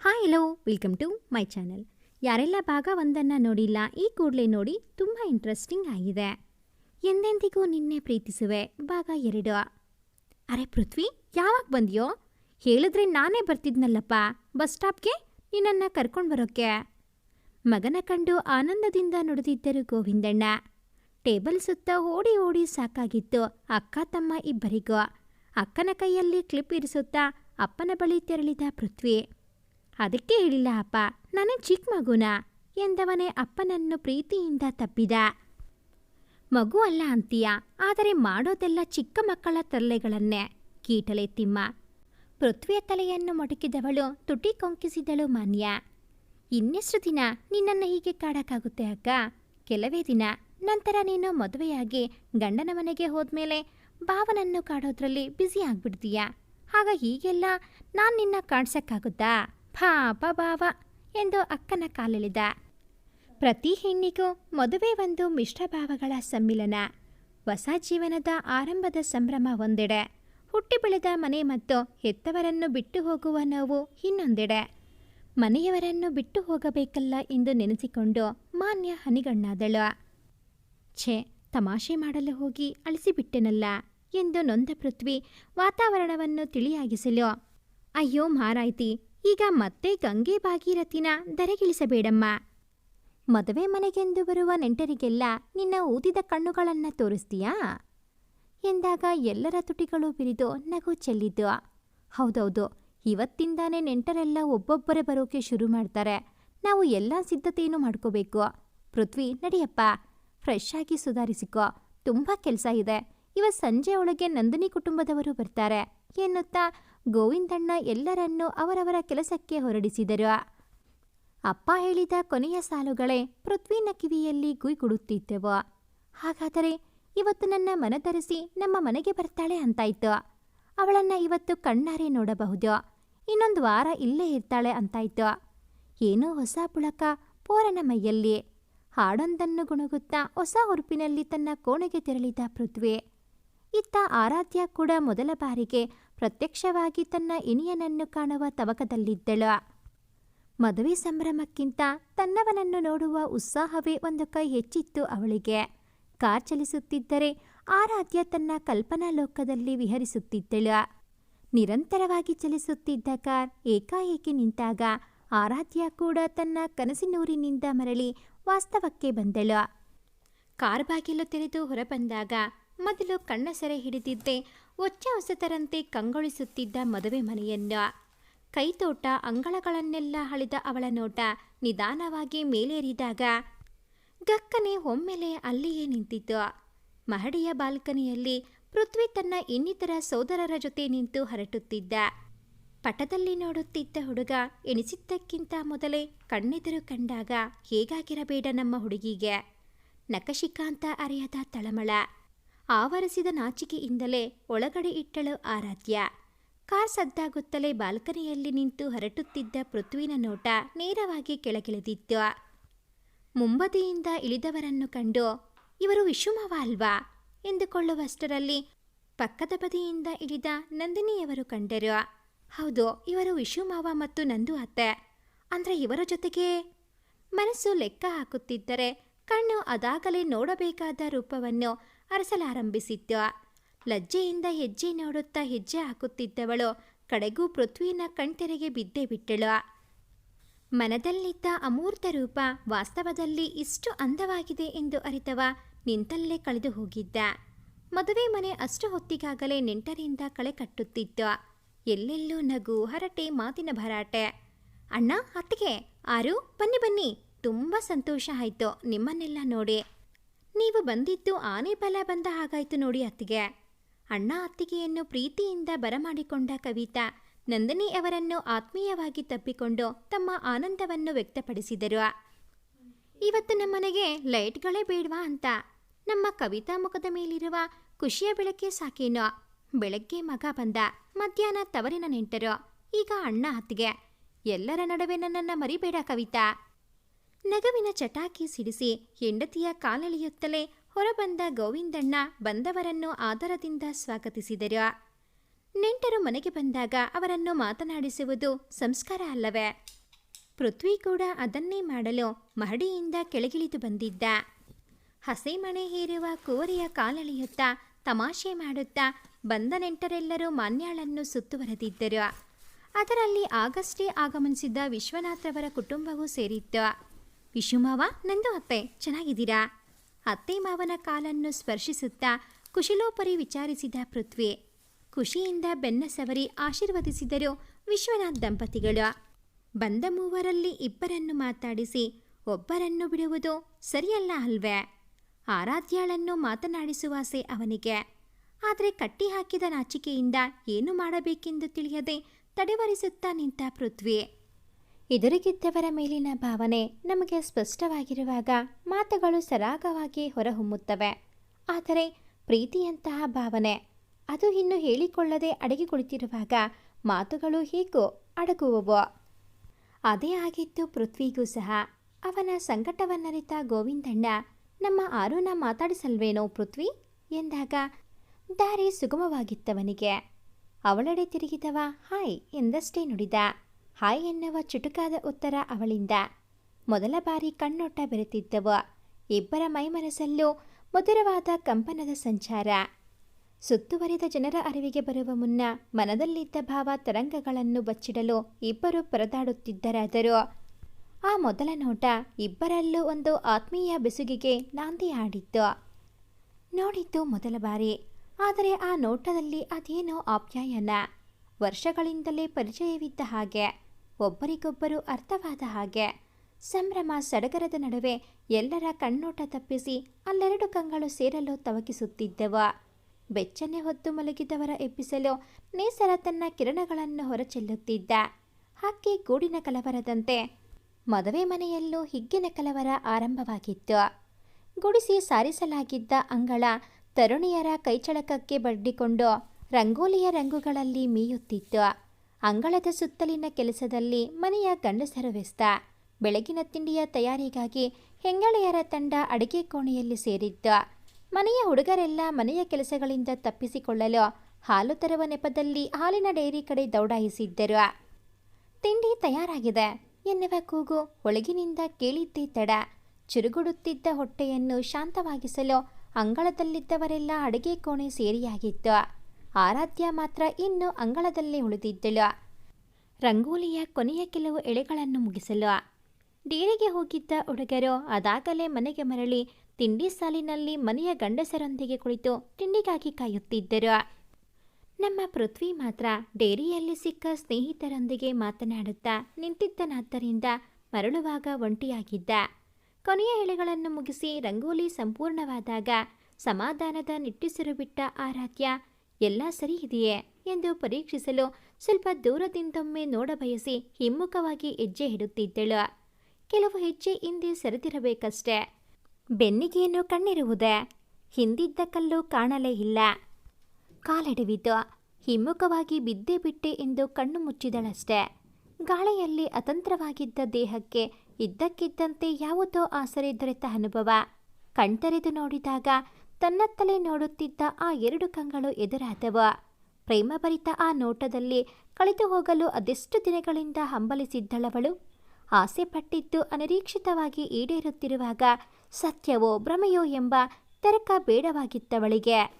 Hi hello welcome to my channel ಯಾರೆಲ್ಲ ಭಾಗ ಒಂದನ್ನು ನೋಡಿಲ್ಲ, ಈ ಕೂಡಲೇ ನೋಡಿ ತುಂಬ ಇಂಟ್ರೆಸ್ಟಿಂಗ್ ಆಗಿದೆ. ಎಂದೆಂದಿಗೂ ನಿನ್ನೆ ಪ್ರೀತಿಸುವೆ, ಭಾಗ ಎರಡು. ಅರೆ ಪೃಥ್ವಿ, ಯಾವಾಗ ಬಂದಿಯೋ? ಹೇಳಿದ್ರೆ ನಾನೇ ಬರ್ತಿದ್ನಲ್ಲಪ್ಪ, ಬಸ್ ಸ್ಟಾಪ್ಗೆ? ನಿನ್ನನ್ನು ಕರ್ಕೊಂಡು ಬರೋಕ್ಕೆ. ಮಗನ ಕಂಡು ಆನಂದದಿಂದ ನುಡಿದಿದ್ದರು ಗೋವಿಂದಣ್ಣ. ಟೇಬಲ್ ಸುತ್ತ ಓಡಿ ಓಡಿ ಸಾಕಾಗಿತ್ತು ಅಕ್ಕ, ತಮ್ಮ ಇಬ್ಬರಿಗೂ. ಅಕ್ಕನ ಕೈಯಲ್ಲಿ ಕ್ಲಿಪ್ ಇರಿಸುತ್ತಾ ಅಪ್ಪನ ಬಳಿ ತೆರಳಿದ ಪೃಥ್ವಿ. ಅದಕ್ಕೆ ಹೇಳಿಲ್ಲ, ಅಪ್ಪ. ನಾನು ಚಿಕ್ಕ ಮಗುನ? ಎಂದವನೇ ಅಪ್ಪನನ್ನು ಪ್ರೀತಿಯಿಂದ ತಪ್ಪಿದ. ಮಗು ಅಲ್ಲ ಅಂತೀಯ, ಆದರೆ ಮಾಡೋದೆಲ್ಲ ಚಿಕ್ಕ ಮಕ್ಕಳ ತಲೆಗಳನ್ನೇ ಕೀಟಲೆ ತಿಮ್ಮ. ಪೃಥ್ವಿಯ ತಲೆಯನ್ನು ಮೊಟಕಿದವಳು, ತುಟಿ ಕೊಂಕಿಸಿದಳು ಮಾನ್ಯ. ಇನ್ನೆಷ್ಟು ದಿನ ನಿನ್ನನ್ನು ಹೀಗೆ ಕಾಡಕ್ಕಾಗುತ್ತೆ, ಅಕ್ಕ? ಕೆಲವೇ ದಿನ. ನಂತರ ನೀನು ಮದುವೆಯಾಗಿ ಗಂಡನ ಮನೆಗೆ ಹೋದ್ಮೇಲೆ ಭಾವನನ್ನು ಕಾಡೋದ್ರಲ್ಲಿ ಬ್ಯುಸಿ ಆಗ್ಬಿಡ್ತೀಯ. ಆಗ ಹೀಗೆಲ್ಲ ನಾನು ನಿನ್ನ ಕಾಡ್ಸಕ್ಕಾಗುತ್ತಾ ಪಾಪ ಭಾವ ಎಂದು ಅಕ್ಕನ ಕಾಲೆಳೆದ ಪ್ರತಿ ಹೆಣ್ಣಿಗೂ ಮದುವೆ ಒಂದು ಮಿಶ್ರಭಾವಗಳ ಸಮ್ಮಿಲನ. ಹೊಸ ಜೀವನದ ಆರಂಭದ ಸಂಭ್ರಮ ಒಂದೆಡೆ. ಹುಟ್ಟಿ ಬೆಳೆದ ಮನೆ ಮತ್ತು ಹೆತ್ತವರನ್ನು ಬಿಟ್ಟು ಹೋಗುವ ನೋವು ಇನ್ನೊಂದೆಡೆ. ಮನೆಯವರನ್ನು ಬಿಟ್ಟು ಹೋಗಬೇಕಲ್ಲ ಎಂದು ನೆನೆಸಿಕೊಂಡು ಮಾನ್ಯ ಹನಿಗಣ್ಣಾದಳು. ಛೇ, ತಮಾಷೆ ಮಾಡಲು ಹೋಗಿ ಅಳಿಸಿಬಿಟ್ಟೆನಲ್ಲ ಎಂದು ನೊಂದ ಪೃಥ್ವಿ ವಾತಾವರಣವನ್ನು ತಿಳಿಯಾಗಿಸಲು. ಅಯ್ಯೋ ಮಾರಾಯ್ತಿ ಈಗ ಮತ್ತೆ ಗಂಗೆ ಭಾಗೀರಥಿನ ದರೆಗಿಳಿಸಬೇಡಮ್ಮ ಮದುವೆ ಮನೆಗೆಂದು ಬರುವ ನೆಂಟರಿಗೆಲ್ಲ ನಿನ್ನ ಊದಿದ ಕಣ್ಣುಗಳನ್ನು ತೋರಿಸ್ತೀಯಾ? ಎಂದಾಗ ಎಲ್ಲರ ತುಟಿಗಳು ಬಿರಿದು ನಗು ಚೆಲ್ಲಿದ್ದು. ಹೌದೌದು, ಇವತ್ತಿಂದಾನೇ ನೆಂಟರೆಲ್ಲ ಒಬ್ಬೊಬ್ಬರೇ ಬರೋಕೆ ಶುರು ಮಾಡ್ತಾರೆ. ನಾವು ಎಲ್ಲ ಸಿದ್ಧತೆಯನ್ನು ಮಾಡ್ಕೋಬೇಕು. ಪೃಥ್ವಿ, ನಡಿಯಪ್ಪ. ಫ್ರೆಶ್ ಆಗಿ ಸುಧಾರಿಸಿಕೋ. ತುಂಬ ಕೆಲಸ ಇದೆ. ಇವತ್ತು ಸಂಜೆ ಒಳಗೆ ನಂದಿನಿ ಕುಟುಂಬದವರು ಬರ್ತಾರೆ ಎನ್ನುತ್ತಾ ಗೋವಿಂದಣ್ಣ ಎಲ್ಲರನ್ನೂ ಅವರವರ ಕೆಲಸಕ್ಕೆ ಹೊರಡಿಸಿದರು. ಅಪ್ಪ ಹೇಳಿದ ಕೊನೆಯ ಸಾಲುಗಳೇ ಪೃಥ್ವಿನ ಕಿವಿಯಲ್ಲಿ ಗುಯ್ಗುಡುತ್ತಿದ್ದೆವು ಹಾಗಾದರೆ ಇವತ್ತು ನನ್ನ ಮನತರಿಸಿ ನಮ್ಮ ಮನೆಗೆ ಬರ್ತಾಳೆ ಅಂತಾಯ್ತು. ಅವಳನ್ನ ಇವತ್ತು ಕಣ್ಣಾರೆ ನೋಡಬಹುದು. ಇನ್ನೊಂದು ವಾರ ಇಲ್ಲೇ ಇರ್ತಾಳೆ ಅಂತಾಯ್ತು. ಏನೋ ಹೊಸ ಪುಳಕ ಪೋರನ ಮೈಯಲ್ಲಿ. ಹಾಡೊಂದನ್ನು ಗುಣಗುತ್ತಾ ಹೊಸ ಉರುಪಿನಲ್ಲಿ ತನ್ನ ಕೋಣೆಗೆ ತೆರಳಿದ ಪೃಥ್ವಿ. ಇತ್ತ ಆರಾಧ್ಯ ಕೂಡ ಮೊದಲ ಬಾರಿಗೆ ಪ್ರತ್ಯಕ್ಷವಾಗಿ ತನ್ನ ಇನಿಯನನ್ನು ಕಾಣುವ ತವಕದಲ್ಲಿದ್ದಳು. ಮದುವೆ ಸಂಭ್ರಮಕ್ಕಿಂತ ತನ್ನವನನ್ನು ನೋಡುವ ಉತ್ಸಾಹವೇ ಒಂದು ಕೈ ಹೆಚ್ಚಿತ್ತು ಅವಳಿಗೆ. ಕಾರ್ ಚಲಿಸುತ್ತಿದ್ದರೆ ಆರಾಧ್ಯ ತನ್ನ ಕಲ್ಪನಾ ಲೋಕದಲ್ಲಿ ವಿಹರಿಸುತ್ತಿದ್ದಳು. ನಿರಂತರವಾಗಿ ಚಲಿಸುತ್ತಿದ್ದ ಕಾರ್ ಏಕಾಏಕಿ ನಿಂತಾಗ ಆರಾಧ್ಯ ಕೂಡ ತನ್ನ ಕನಸಿನೂರಿನಿಂದ ಮರಳಿ ವಾಸ್ತವಕ್ಕೆ ಬಂದಳು. ಕಾರ್ ಬಾಗಿಲು ತೆರೆದು ಹೊರಬಂದಾಗ ಮೊದಲು ಕಣ್ಣ ಸೆರೆ ಹಿಡಿದಿದ್ದೆ ಒಚ್ಚ ಹೊಸತರಂತೆ ಕಂಗೊಳಿಸುತ್ತಿದ್ದ ಮದುವೆ ಮನೆಯನ್ನು. ಕೈತೋಟ ಅಂಗಳಗಳನ್ನೆಲ್ಲ ಹಳಿದ ಅವಳ ನೋಟ ನಿಧಾನವಾಗಿ ಮೇಲೇರಿದಾಗ ಗಕ್ಕನೆ ಒಮ್ಮೆಲೆ ಅಲ್ಲಿಯೇ ನಿಂತಿತ್ತು. ಮಹಡಿಯ ಬಾಲ್ಕನಿಯಲ್ಲಿ ಪೃಥ್ವಿ ತನ್ನ ಇನ್ನಿತರ ಸೋದರರ ಜೊತೆ ನಿಂತು ಹರಟುತ್ತಿದ್ದ. ಪಟದಲ್ಲಿ ನೋಡುತ್ತಿದ್ದ ಹುಡುಗ ಎಣಿಸಿದ್ದಕ್ಕಿಂತ ಮೊದಲೇ ಕಣ್ಣೆದುರು ಕಂಡಾಗ, ಹೇಗಾಗಿರಬೇಡ ನಮ್ಮ ಹುಡುಗಿಗೆ. ನಕಶಿಕಾಂತ ಅರೆಯದ ತಳಮಳ. ಆವರಿಸಿದ ನಾಚಿಕೆಯಿಂದಲೇ ಒಳಗಡೆ ಇಟ್ಟಳು ಆರಾಧ್ಯ. ಕಾರ್ ಸದ್ದಾಗುತ್ತಲೇ ಬಾಲ್ಕನಿಯಲ್ಲಿ ನಿಂತು ಹರಟುತ್ತಿದ್ದ ಪೃಥ್ವಿನ ನೋಟ ನೇರವಾಗಿ ಕೆಳಗಿಳಿದಿತ್ತು. ಮುಂಬದಿಯಿಂದ ಇಳಿದವರನ್ನು ಕಂಡು, ಇವರು ವಿಷುಮವ ಅಲ್ವಾ? ಎಂದುಕೊಳ್ಳುವಷ್ಟರಲ್ಲಿ ಪಕ್ಕದ ಬದಿಯಿಂದ ಇಳಿದ ನಂದಿನಿಯವರು ಕಂಡರು, ಹೌದು, ಇವರು ವಿಷುಮಾವ ಮತ್ತು ನಂದು ಅತ್ತೆ. ಅಂದ್ರೆ ಇವರ ಜೊತೆಗೆ? ಮನಸ್ಸು ಲೆಕ್ಕ ಹಾಕುತ್ತಿದ್ದರೆ ಕಣ್ಣು ಅದಾಗಲೇ ನೋಡಬೇಕಾದ ರೂಪವನ್ನು ಅರಸಲಾರಂಭಿಸಿತ್ತು ಲಜ್ಜೆಯಿಂದ ಹೆಜ್ಜೆ ನೋಡುತ್ತಾ ಹೆಜ್ಜೆ ಹಾಕುತ್ತಿದ್ದವಳು ಕಡೆಗೂ ಪೃಥ್ವಿನ ಕಣ್ತೆರೆಗೆ ಬಿದ್ದೇ ಬಿಟ್ಟಳು. ಮನದಲ್ಲಿದ್ದ ಅಮೂರ್ತ ರೂಪ ವಾಸ್ತವದಲ್ಲಿ ಇಷ್ಟು ಅಂದವಾಗಿದೆ ಎಂದು ಅರಿತವ ನಿಂತಲ್ಲೇ ಕಳೆದು ಹೋಗಿದ್ದ. ಮದುವೆ ಮನೆ ಅಷ್ಟು ಹೊತ್ತಿಗಾಗಲೇ ನೆಂಟರಿಂದ ಕಳೆ ಕಟ್ಟುತ್ತಿತ್ತು ಎಲ್ಲೆಲ್ಲೂ ನಗು, ಹರಟೆ, ಮಾತಿನ ಭರಾಟೆ. ಅಣ್ಣ, ಅತ್ತಿಗೆ, ಆರು, ಬನ್ನಿ ಬನ್ನಿ. ತುಂಬ ಸಂತೋಷ ಆಯ್ತು. ನಿಮ್ಮನ್ನೆಲ್ಲ ನೋಡಿ. ನೀವು ಬಂದಿದ್ದು ಆನೆ ಬಲ ಬಂದ ಹಾಗಾಯ್ತು ನೋಡಿ ಅತ್ತಿಗೆ. ಅಣ್ಣ ಅತ್ತಿಗೆಯನ್ನು ಪ್ರೀತಿಯಿಂದ ಬರಮಾಡಿಕೊಂಡ ಕವಿತಾ ನಂದಿನಿ ಅವರನ್ನು ಆತ್ಮೀಯವಾಗಿ ತಪ್ಪಿಕೊಂಡು ತಮ್ಮ ಆನಂದವನ್ನು ವ್ಯಕ್ತಪಡಿಸಿದರು. ಇವತ್ತು ನಮ್ಮನೆಗೆ ಲೈಟ್ಗಳೇ ಬೇಡವಾ ಅಂತ. ನಮ್ಮ ಕವಿತಾ ಮುಖದ ಮೇಲಿರುವ ಖುಷಿಯ ಬೆಳಕೆ ಸಾಕೇನೋ. ಬೆಳಗ್ಗೆ ಮಗ ಬಂದ, ಮಧ್ಯಾಹ್ನ ತವರಿನ ನೆಂಟರು. ಈಗ ಅಣ್ಣ ಅತ್ತಿಗೆ, ಎಲ್ಲರ ನಡುವೆ ನನ್ನನ್ನು ಮರಿಬೇಡ ಕವಿತಾ. ನಗುವಿನ ಚಟಾಕಿ ಸಿಡಿಸಿ ಹೆಂಡತಿಯ ಕಾಲೆಳೆಯುತ್ತಲೇ ಹೊರಬಂದ ಗೋವಿಂದಣ್ಣ ಬಂದವರನ್ನು ಆದರದಿಂದ ಸ್ವಾಗತಿಸಿದರು. ನೆಂಟರು ಮನೆಗೆ ಬಂದಾಗ ಅವರನ್ನು ಮಾತನಾಡಿಸುವುದು ಸಂಸ್ಕಾರ ಅಲ್ಲವೇ? ಪೃಥ್ವಿ ಕೂಡ ಅದನ್ನೇ ಮಾಡಲು ಮಹಡಿಯಿಂದ ಕೆಳಗಿಳಿದು ಬಂದಿದ್ದ. ಹಸೆಮಣೆ ಹೇರುವ ಕೋರಿಯ ಕಾಲೆಳೆಯುತ್ತಾ ತಮಾಷೆ ಮಾಡುತ್ತಾ ಬಂದ ನೆಂಟರೆಲ್ಲರೂ ಮಾನ್ಯಾಳನ್ನು ಸುತ್ತುವರೆದಿದ್ದರು. ಅದರಲ್ಲಿ ಆಗಷ್ಟೇ ಆಗಮನಿಸಿದ್ದ ವಿಶ್ವನಾಥ್ರವರ ಕುಟುಂಬವೂ ಸೇರಿತ್ತು. ವಿಶುಮಾವ ನಂದು ಅತ್ತೆ. ಚೆನ್ನಾಗಿದ್ದೀರಾ? ಅತ್ತೆ ಮಾವನ ಕಾಲನ್ನು ಸ್ಪರ್ಶಿಸುತ್ತಾ ಕುಶಲೋಪರಿ ವಿಚಾರಿಸಿದ ಪೃಥ್ವಿ. ಖುಷಿಯಿಂದ ಬೆನ್ನ ಸವರಿ ಆಶೀರ್ವದಿಸಿದರು ವಿಶ್ವನಾಥ್ ದಂಪತಿಗಳು. ಬಂದ ಮೂವರಲ್ಲಿ ಇಬ್ಬರನ್ನು ಮಾತಾಡಿಸಿ ಒಬ್ಬರನ್ನು ಬಿಡುವುದು ಸರಿಯಲ್ಲ ಅಲ್ವೇ? ಆರಾಧ್ಯಾಳನ್ನು ಮಾತನಾಡಿಸುವಾಸೆ ಅವನಿಗೆ. ಆದರೆ ಕಟ್ಟಿ ಹಾಕಿದ ನಾಚಿಕೆಯಿಂದ ಏನು ಮಾಡಬೇಕೆಂದು ತಿಳಿಯದೆ ತಡೆವರಿಸುತ್ತಾ ನಿಂತ ಪೃಥ್ವಿ. ಎದುರಿಗಿದ್ದವರ ಮೇಲಿನ ಭಾವನೆ ನಮಗೆ ಸ್ಪಷ್ಟವಾಗಿರುವಾಗ ಮಾತುಗಳು ಸರಾಗವಾಗಿ ಹೊರಹೊಮ್ಮುತ್ತವೆ. ಆದರೆ ಪ್ರೀತಿಯಂತಹ ಭಾವನೆ, ಅದು ಇನ್ನು ಹೇಳಿಕೊಳ್ಳದೆ ಅಡಗಿ ಕುಳಿತಿರುವಾಗ ಮಾತುಗಳು ಹೇಗೋ ಅಡಗುವವು. ಅದೇ ಆಗಿತ್ತು ಪೃಥ್ವಿಗೂ ಸಹ ಅವನ ಸಂಕಟವನ್ನರಿತ ಗೋವಿಂದಣ್ಣ, ನಮ್ಮ ಆರುನ ಮಾತಾಡಿಸಲ್ವೇನೋ ಪೃಥ್ವಿ? ಎಂದಾಗ, ದಾರಿ ಸುಗಮವಾಗಿತ್ತವನಿಗೆ. ಅವಳೆಡೆ ತಿರುಗಿದವ ಹಾಯ್ ಎಂದಷ್ಟೇ ನುಡಿದ. ಹಾಯ್ ಎನ್ನುವ ಚುಟುಕಾದ ಉತ್ತರ ಅವಳಿಂದ. ಮೊದಲ ಬಾರಿ ಕಣ್ಣೊಟ್ಟ ಬೆರೆತಿದ್ದವು. ಇಬ್ಬರ ಮೈಮನಸ್ಸಲ್ಲೂ ಮಧುರವಾದ ಕಂಪನದ ಸಂಚಾರ. ಸುತ್ತುವರಿದ ಜನರ ಅರಿವಿಗೆ ಬರುವ ಮುನ್ನ ಮನದಲ್ಲಿದ್ದ ಭಾವ ತರಂಗಗಳನ್ನು ಬಚ್ಚಿಡಲು ಇಬ್ಬರು ಪರದಾಡುತ್ತಿದ್ದರಾದರೂ, ಆ ಮೊದಲ ನೋಟ ಇಬ್ಬರಲ್ಲೂ ಒಂದು ಆತ್ಮೀಯ ಬೆಸುಗಿಗೆ ನಾಂದಿ ಆಡಿತ್ತು ನೋಡಿದ್ದು ಮೊದಲ ಬಾರಿ, ಆದರೆ ಆ ನೋಟದಲ್ಲಿ ಅದೇನೋ ಆಪ್ಯಾಯನ. ವರ್ಷಗಳಿಂದಲೇ ಪರಿಚಯವಿದ್ದ ಹಾಗೆ. ಒಬ್ಬರಿಗೊಬ್ಬರು ಅರ್ಥವಾದ ಹಾಗೆ. ಸಂಭ್ರಮ ಸಡಗರದ ನಡುವೆ ಎಲ್ಲರ ಕಣ್ಣೋಟ ತಪ್ಪಿಸಿ ಅಲ್ಲೆರಡು ಕಂಗಳು ಸೇರಲು ತವಕಿಸುತ್ತಿದ್ದವು. ಬೆಚ್ಚನೆ ಹೊತ್ತು ಮಲಗಿದವರ ಎಬ್ಬಿಸಲು ನೇಸರ ತನ್ನ ಕಿರಣಗಳನ್ನು ಹೊರಚೆಲ್ಲುತ್ತಿದ್ದ. ಹಕ್ಕಿ ಗೂಡಿನ ಕಲವರದಂತೆ ಮದುವೆ ಮನೆಯಲ್ಲೂ ಹಿಗ್ಗಿನ ಕಲವರ ಆರಂಭವಾಗಿತ್ತು. ಗುಡಿಸಿ ಸಾರಿಸಲಾಗಿದ್ದ ಅಂಗಳ ತರುಣಿಯರ ಕೈಚಳಕಕ್ಕೆ ಬಡ್ಡಿಕೊಂಡು ರಂಗೋಲಿಯ ರಂಗುಗಳಲ್ಲಿ ಮೀಯುತ್ತಿತ್ತು. ಅಂಗಳದ ಸುತ್ತಲಿನ ಕೆಲಸದಲ್ಲಿ ಮನೆಯ ಗಂಡಸರು ವ್ಯಸ್ತ ಬೆಳಗಿನ ತಿಂಡಿಯ ತಯಾರಿಗಾಗಿ ಹೆಂಗಳೆಯರ ತಂಡ ಅಡಿಗೆ ಕೋಣೆಯಲ್ಲಿ ಸೇರಿದ್ದ. ಮನೆಯ ಹುಡುಗರೆಲ್ಲ ಮನೆಯ ಕೆಲಸಗಳಿಂದ ತಪ್ಪಿಸಿಕೊಳ್ಳಲು ಹಾಲು ತರುವ ನೆಪದಲ್ಲಿ ಹಾಲಿನ ಡೈರಿ ಕಡೆ ದೌಡಾಯಿಸಿದ್ದರು. ತಿಂಡಿ ತಯಾರಾಗಿದೆ. ಎನ್ನುವ ಕೂಗು ಒಳಗಿನಿಂದ ಕೇಳಿದ್ದೇ ತಡ. ಚುರುಗುಡುತ್ತಿದ್ದ ಹೊಟ್ಟೆಯನ್ನು ಶಾಂತವಾಗಿಸಲು ಅಂಗಳದಲ್ಲಿದ್ದವರೆಲ್ಲ ಅಡುಗೆ ಕೋಣೆ ಸೇರಿಯಾಗಿತ್ತು. ಆರಾಧ್ಯ ಮಾತ್ರ ಇನ್ನು ಅಂಗಳದಲ್ಲೇ ಉಳಿದಿದ್ದಳು. ರಂಗೋಲಿಯ ಕೊನೆಯ ಕೆಲವು ಎಳೆಗಳನ್ನು ಮುಗಿಸಲು ಡೇರಿಗೆ ಹೋಗಿದ್ದ ಹುಡುಗರು ಅದಾಗಲೇ ಮನೆಗೆ ಮರಳಿ ತಿಂಡಿ ಸಾಲಿನಲ್ಲಿ ಮನೆಯ ಗಂಡಸರೊಂದಿಗೆ ಕುಳಿತು ತಿಂಡಿಗಾಗಿ ಕಾಯುತ್ತಿದ್ದರು. ನಮ್ಮ ಪೃಥ್ವಿ ಮಾತ್ರ ಡೇರಿಯಲ್ಲಿ ಸಿಕ್ಕ ಸ್ನೇಹಿತರೊಂದಿಗೆ ಮಾತನಾಡುತ್ತಾ ನಿಂತಿದ್ದನಾದ್ದರಿಂದ ಮರಳುವಾಗ ಒಂಟಿಯಾಗಿದ್ದ. ಕೊನೆಯ ಎಳೆಗಳನ್ನು ಮುಗಿಸಿ ರಂಗೋಲಿ ಸಂಪೂರ್ಣವಾದಾಗ ಸಮಾಧಾನದ ನಿಟ್ಟುಸಿರು ಬಿಟ್ಟ ಆರಾಧ್ಯ ಎಲ್ಲ ಸರಿ ಇದೆಯೇ? ಎಂದು ಪರೀಕ್ಷಿಸಲು ಸ್ವಲ್ಪ ದೂರದಿಂದೊಮ್ಮೆ ನೋಡಬಯಸಿ ಹಿಮ್ಮುಖವಾಗಿ ಹೆಜ್ಜೆ ಇಡುತ್ತಿದ್ದಳು. ಕೆಲವು ಹೆಜ್ಜೆ ಹಿಂದೆ ಸರಿದಿರಬೇಕಷ್ಟೆ. ಬೆನ್ನಿಗೆಯನ್ನು ಕಣ್ಣಿರುವುದೇ? ಹಿಂದಿದ್ದ ಕಲ್ಲು ಕಾಣಲೇ ಇಲ್ಲ. ಕಾಲೆಡವಿತು. ಹಿಮ್ಮುಖವಾಗಿ ಬಿದ್ದೇ ಬಿಟ್ಟೆ ಎಂದು ಕಣ್ಣು ಮುಚ್ಚಿದಳಷ್ಟೆ. ಗಾಳಿಯಲ್ಲಿ ಅತಂತ್ರವಾಗಿದ್ದ ದೇಹಕ್ಕೆ ಇದ್ದಕ್ಕಿದ್ದಂತೆ ಯಾವುದೋ ಆಸರೆ ದೊರೆತ ಅನುಭವ. ಕಣ್ತೆರೆದು ನೋಡಿದಾಗ ತನ್ನತ್ತಲೇ ನೋಡುತ್ತಿದ್ದ ಆ ಎರಡು ಕಂಗಳು ಎದುರಾದವು. ಪ್ರೇಮಭರಿತ ಆ ನೋಟದಲ್ಲಿ ಕಳೆದು ಹೋಗಲು ಅದೆಷ್ಟು ದಿನಗಳಿಂದ ಹಂಬಲಿಸಿದ್ದಳವಳು? ಆಸೆ ಪಟ್ಟಿದ್ದು ಅನಿರೀಕ್ಷಿತವಾಗಿ ಈಡೇರುತ್ತಿರುವಾಗ ಸತ್ಯವೋ ಭ್ರಮೆಯೋ ಎಂಬ ತರ್ಕ ಬೇಡವಾಗಿತ್ತವಳಿಗೆ.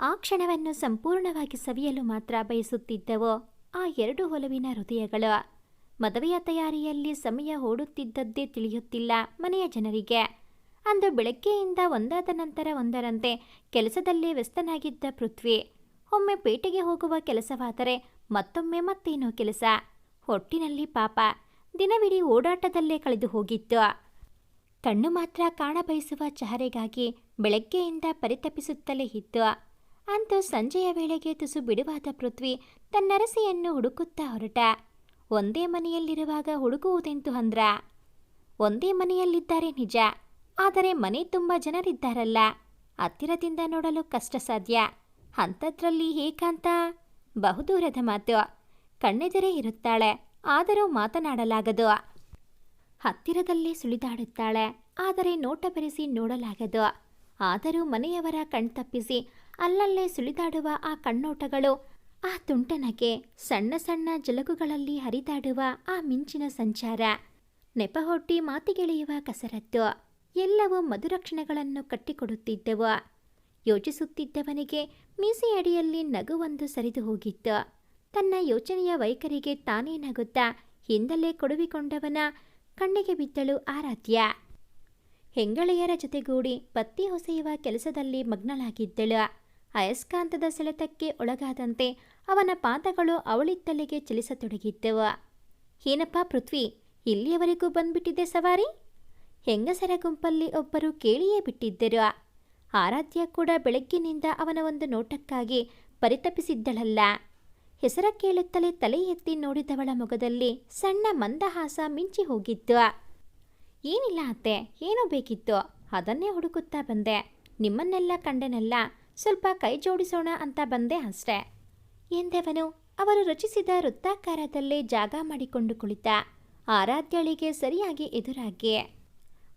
ಆ ಕ್ಷಣವನ್ನು ಸಂಪೂರ್ಣವಾಗಿ ಸವಿಯಲು ಮಾತ್ರ ಬಯಸುತ್ತಿದ್ದವೋ ಆ ಎರಡು ಒಲವಿನ ಹೃದಯಗಳು. ಮದುವೆಯ ತಯಾರಿಯಲ್ಲಿ ಸಮಯ ಓಡುತ್ತಿದ್ದದ್ದೇ ತಿಳಿಯುತ್ತಿಲ್ಲ ಮನೆಯ ಜನರಿಗೆ. ಅಂದು ಬೆಳಗ್ಗೆಯಿಂದ ಒಂದಾದ ನಂತರ ಒಂದರಂತೆ ಕೆಲಸದಲ್ಲಿ ವ್ಯಸ್ತನಾಗಿದ್ದ ಪೃಥ್ವಿ. ಒಮ್ಮೆ ಪೇಟೆಗೆ ಹೋಗುವ ಕೆಲಸವಾದರೆ ಮತ್ತೊಮ್ಮೆ ಮತ್ತೇನೋ ಕೆಲಸ. ಹೊಟ್ಟಿನಲ್ಲಿ ಪಾಪ. ದಿನವಿಡೀ ಓಡಾಟದಲ್ಲೇ ಕಳೆದು ಹೋಗಿತ್ತು. ಕಣ್ಣು ಮಾತ್ರ ಕಾಣಬಯಸುವ ಚಹರೆಗಾಗಿ ಬೆಳಗ್ಗೆಯಿಂದ ಪರಿತಪಿಸುತ್ತಲೇ ಇತ್ತು. ಅಂತೂ ಸಂಜೆಯ ವೇಳೆಗೆ ತುಸು ಬಿಡುವಾದ ಪೃಥ್ವಿ ತನ್ನರಸೆಯನ್ನು ಹುಡುಕುತ್ತಾ ಹೊರಟ. ಒಂದೇ ಮನೆಯಲ್ಲಿರುವಾಗ ಹುಡುಕುವುದೆಂತು ಅಂದ್ರ? ಒಂದೇ ಮನೆಯಲ್ಲಿದ್ದಾರೆ ನಿಜ. ಆದರೆ ಮನೆ ತುಂಬ ಜನರಿದ್ದಾರಲ್ಲ. ಹತ್ತಿರದಿಂದ ನೋಡಲು ಕಷ್ಟ ಸಾಧ್ಯ ಅಂಥದ್ರಲ್ಲಿ ಏಕಾಂತ? ಬಹುದೂರದ ಮಾತು. ಕಣ್ಣೆದುರೇ ಇರುತ್ತಾಳೆ. ಆದರೂ ಮಾತನಾಡಲಾಗದು. ಹತ್ತಿರದಲ್ಲೇ ಸುಳಿದಾಡುತ್ತಾಳೆ. ಆದರೆ ನೋಟ ಬೆರೆಸಿ ನೋಡಲಾಗದು. ಆದರೂ ಮನೆಯವರ ಕಣ್ತಪ್ಪಿಸಿ ಅಲ್ಲಲ್ಲೇ ಸುಳಿದಾಡುವ ಆ ಕಣ್ಣೋಟಗಳು, ಆ ತುಂಟನಗೆ ಸಣ್ಣ ಸಣ್ಣ ಜಲಗುಗಳಲ್ಲಿ ಹರಿದಾಡುವ ಆ ಮಿಂಚಿನ ಸಂಚಾರ. ನೆಪಹೊಟ್ಟಿ ಮಾತಿಗೆಳೆಯುವ ಕಸರತ್ತು. ಎಲ್ಲವೂ ಮಧುರಕ್ಷಣಗಳನ್ನು ಕಟ್ಟಿಕೊಡುತ್ತಿದ್ದವು. ಯೋಚಿಸುತ್ತಿದ್ದವನಿಗೆ ಮೀಸೆಯಡಿಯಲ್ಲಿ ನಗುವೊಂದು ಸರಿದು ಹೋಗಿತ್ತು. ತನ್ನ ಯೋಚನೆಯ ವೈಖರಿಗೆ ತಾನೇ ನಗುತ್ತಾ ಹಿಂದಲೇ ಕೊಡುವಿಕೊಂಡವನ ಕಣ್ಣಿಗೆ ಬಿದ್ದಳು ಆರಾಧ್ಯ. ಹೆಂಗಳೆಯರ ಜೊತೆಗೂಡಿ ಪತ್ತಿ ಹೊಸೆಯುವ ಕೆಲಸದಲ್ಲಿ ಮಗ್ನಳಾಗಿದ್ದಳು. ಅಯಸ್ಕಾಂತದ ಸೆಳೆತಕ್ಕೆ ಒಳಗಾದಂತೆ ಅವನ ಪಾದಗಳು ಅವಳಿತ್ತಲೆಗೆ ಚಲಿಸತೊಡಗಿದ್ದವು. ಏನಪ್ಪ ಪೃಥ್ವಿ, ಇಲ್ಲಿಯವರೆಗೂ ಬಂದ್ಬಿಟ್ಟಿದೆ ಸವಾರಿ? ಹೆಂಗಸರ ಗುಂಪಲ್ಲಿ ಒಬ್ಬರು ಕೇಳಿಯೇ ಬಿಟ್ಟಿದ್ದರು. ಆರಾಧ್ಯ ಕೂಡ ಬೆಳಗ್ಗಿನಿಂದ ಅವನ ಒಂದು ನೋಟಕ್ಕಾಗಿ ಪರಿತಪಿಸಿದ್ದಳಲ್ಲ. ಹೆಸರ ಕೇಳುತ್ತಲೇ ತಲೆ ಎತ್ತಿ ನೋಡಿದವಳ ಮೊಗದಲ್ಲಿ ಸಣ್ಣ ಮಂದಹಾಸ ಮಿಂಚಿ ಹೋಗಿತ್ತು. ಏನಿಲ್ಲ ಅತ್ತೆ, ಏನೋ ಬೇಕಿತ್ತು, ಅದನ್ನೇ ಹುಡುಕುತ್ತಾ ಬಂದೆ. ನಿಮ್ಮನ್ನೆಲ್ಲ ಕಂಡೆನಲ್ಲ, ಸ್ವಲ್ಪ ಕೈ ಜೋಡಿಸೋಣ ಅಂತ ಬಂದೆ ಅಷ್ಟೆ. ಎಂದವನು, ಅವರು ರಚಿಸಿದ ವೃತ್ತಾಕಾರದಲ್ಲೇ ಜಾಗ ಮಾಡಿಕೊಂಡು ಕುಳಿತ. ಆರಾಧ್ಯಳಿಗೆ ಸರಿಯಾಗಿ ಎದುರಾಗಿ